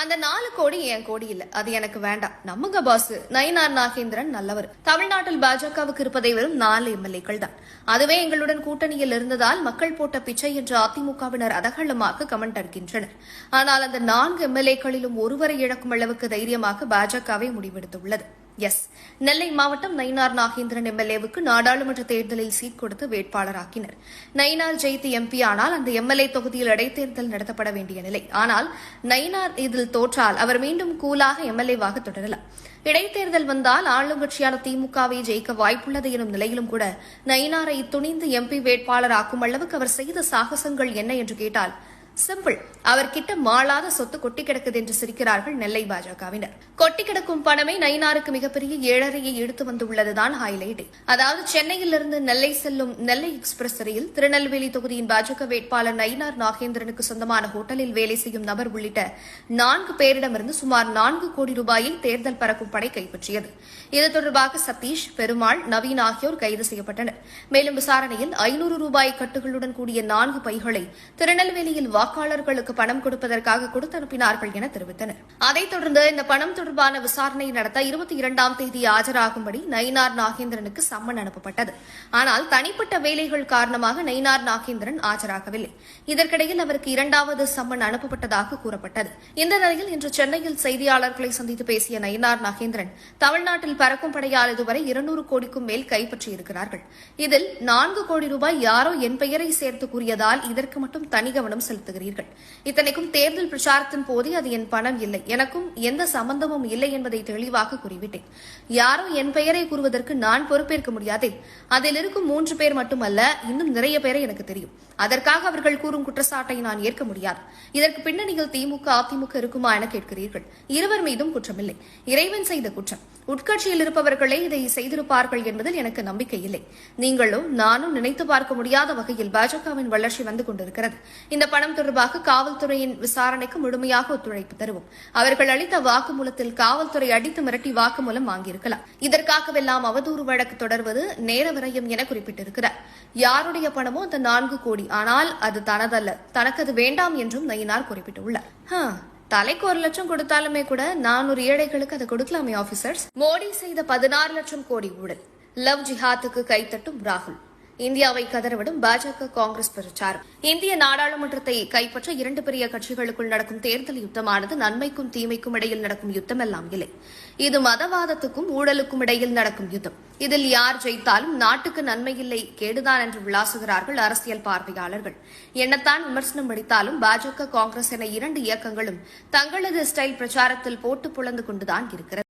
அந்த நாலு கோடி என் கோடி இல்ல. அது எனக்கு வேண்டாம். நம்புங்க பாஸ் நயினார் நாகேந்திரன் நல்லவர். தமிழ்நாட்டில் பாஜகவுக்கு இருப்பதை வெறும் நாலு எம்எல்ஏக்கள் தான். அதுவே எங்களுடன் கூட்டணியில் இருந்ததால் மக்கள் போட்ட பிச்சை என்று அதிமுகவினர் அதகலமாக கமெண்ட் அடிக்கின்றனர். ஆனால் அந்த நான்கு எம்எல்ஏக்களிலும் ஒருவரை இழக்கும் அளவுக்கு தைரியமாக பாஜகவே முடிவெடுத்துள்ளது. எஸ் நெல்லை மாவட்டம் நயினார் நாகேந்திரன் எம்எல்ஏவுக்கு நாடாளுமன்ற தேர்தலில் சீட் கொடுத்து வேட்பாளராக்கினர். நயினார் ஜெயித்து எம்பி ஆனால் அந்த எம்எல்ஏ தொகுதியில் இடைத்தேர்தல் நடத்தப்பட வேண்டிய நிலை. ஆனால் நயினார் இதில் தோற்றால் அவர் மீண்டும் கூலாக எம்எல்ஏவாக தொடரலாம். இடைத்தேர்தல் வந்தால் ஆளுங்கட்சியான திமுகவை ஜெயிக்க வாய்ப்புள்ளது எனும் நிலையிலும் கூட நயினாரை துணிந்து எம்பி வேட்பாளராக்கும் அளவுக்கு அவர் செய்த சாகசங்கள் என்ன என்று கேட்டால் சிம்பிள். அவர்கிட்ட மாளாத சொத்து கொட்டி கிடக்குது என்று சிரிக்கிறார்கள் நெல்லை பாஜகவினர். கொட்டி கிடக்கும் பணமே நயினாருக்கு மிகப்பெரிய ஏழரையை எடுத்து வந்துள்ளதுதான் ஹைலைட் அதாவது சென்னையிலிருந்து நெல்லை செல்லும் நெல்லை எக்ஸ்பிரஸ் ரயில் திருநெல்வேலி தொகுதியின் பாஜக வேட்பாளர் நயினார் நாகேந்திரனுக்கு சொந்தமான ஹோட்டலில் வேலை செய்யும் நபர் உள்ளிட்ட நான்கு பேரிடமிருந்து சுமார் நான்கு கோடி ரூபாயை தேர்தல் பறக்கும் படை கைப்பற்றியது. இது தொடர்பாக சதீஷ் பெருமாள் நவீன் ஆகியோர் கைது செய்யப்பட்டனர். மேலும் விசாரணையில் ஐநூறு ரூபாய் கட்டுகளுடன் கூடிய நான்கு பைகளை திருநெல்வேலியில் வாக்காளர்களுக்கு பணம் கொடுப்பதற்காக கொடுத்து அனுப்பினார்கள் என தெரிவித்தனர். அதைத் தொடர்ந்து இந்த பணம் தொடர்பான விசாரணை நடத்த இருபத்தி இரண்டாம் தேதி ஆஜராகும்படி நயினார் நாகேந்திரனுக்கு சம்மன் அனுப்பப்பட்டது. ஆனால் தனிப்பட்ட வேலைகள் காரணமாக நயினார் நாகேந்திரன் ஆஜராகவில்லை. இதற்கிடையில் அவருக்கு இரண்டாவது சம்மன் அனுப்பப்பட்டதாக கூறப்பட்டது. இந்த நிலையில் இன்று சென்னையில் செய்தியாளர்களை சந்தித்து பேசிய நயினார் நாகேந்திரன் தமிழ்நாட்டில் பறக்கும் படையால் இதுவரை இருநூறு கோடிக்கும் மேல் கைப்பற்றியிருக்கிறார்கள். இதில் நான்கு கோடி ரூபாய் யாரோ என் பெயரை சேர்த்து கூறியதால் இதற்கு மட்டும் தனி கவனம் செலுத்துகிறீர்கள் இத்தனைக்கும் தேர்தல் பிரச்சாரத்தின் போதே அது என் பணம் இல்லை. எனக்கும் எந்த சம்பந்தமும் இல்லை என்பதை தெளிவாக கூறிவிட்டேன். யாரோ என் பெயரை கூறுவதற்கு நான் பொறுப்பேற்க முடியாதே. அதில் இருக்கும் மூன்று பேர் மட்டுமல்ல இன்னும் நிறைய பேரை எனக்கு தெரியும். அதற்காக அவர்கள் கூறும் குற்றச்சாட்டை நான் ஏற்க முடியாது. இதற்கு பின்னணியில் திமுக அதிமுக இருக்குமா என கேட்கிறீர்கள். இருவர் மீதும் குற்றமில்லை. இறைவன் செய்த குற்றம். உட்கட்சியில் இருப்பவர்களே இதை செய்திருப்பார்கள் என்பதில் எனக்கு நம்பிக்கை இல்லை. நீங்களும் நானும் நினைத்து பார்க்க முடியாத வகையில் பாஜகவின் வளர்ச்சி வந்து கொண்டிருக்கிறது. இந்த பணம் தொடர்பாக காவல்துறையின் விசாரணைக்கு முழுமையாக ஒத்துழைப்பு தருவோம். அவர்கள் அளித்த வாக்குமூலத்தில் காவல்துறை அடித்து மிரட்டி வாக்குமூலம் வாங்கியிருக்கலாம். இதற்காகவெல்லாம் அவதூறு வழக்கு தொடர்வது நேர விரயம் என குறிப்பிட்டிருக்கிறார். யாருடைய பணமோ அந்த நான்கு கோடி. ஆனால் அது தனதல்ல. தனக்கு அது வேண்டாம் என்றும் நயினார் குறிப்பிட்டுள்ளார். தலைக்கு ஒரு லட்சம் கொடுத்தாலுமே கூட நானூறு ஏழைகளுக்கு அதை கொடுக்கலாமே ஆபீசர்ஸ் மோடி செய்த பதினாறு லட்சம் கோடி ஊழல். லவ் ஜிஹாத்துக்கு கைத்தட்டும் ராகுல். இந்தியாவை கதறவிடும் பாஜக காங்கிரஸ் பிரச்சாரம். இந்திய நாடாளுமன்றத்தை கைப்பற்ற இரண்டு பெரிய கட்சிகளுக்குள் நடக்கும் தேர்தல் யுத்தமானது நன்மைக்கும் தீமைக்கும் இடையில் நடக்கும் யுத்தமெல்லாம் இல்லை. இது மதவாதத்துக்கும் ஊழலுக்கும் இடையில் நடக்கும் யுத்தம். இதில் யார் ஜெயித்தாலும் நாட்டுக்கு நன்மை இல்லை கேடுதான் என்று விளாசுகிறார்கள் அரசியல் பார்வையாளர்கள். என்னத்தான் விமர்சனம் அடித்தாலும் பாஜக காங்கிரஸ் என இரண்டு இயக்கங்களும் தங்களது ஸ்டைல் பிரச்சாரத்தில் போட்டு புலந்து கொண்டுதான் இருக்கிறது.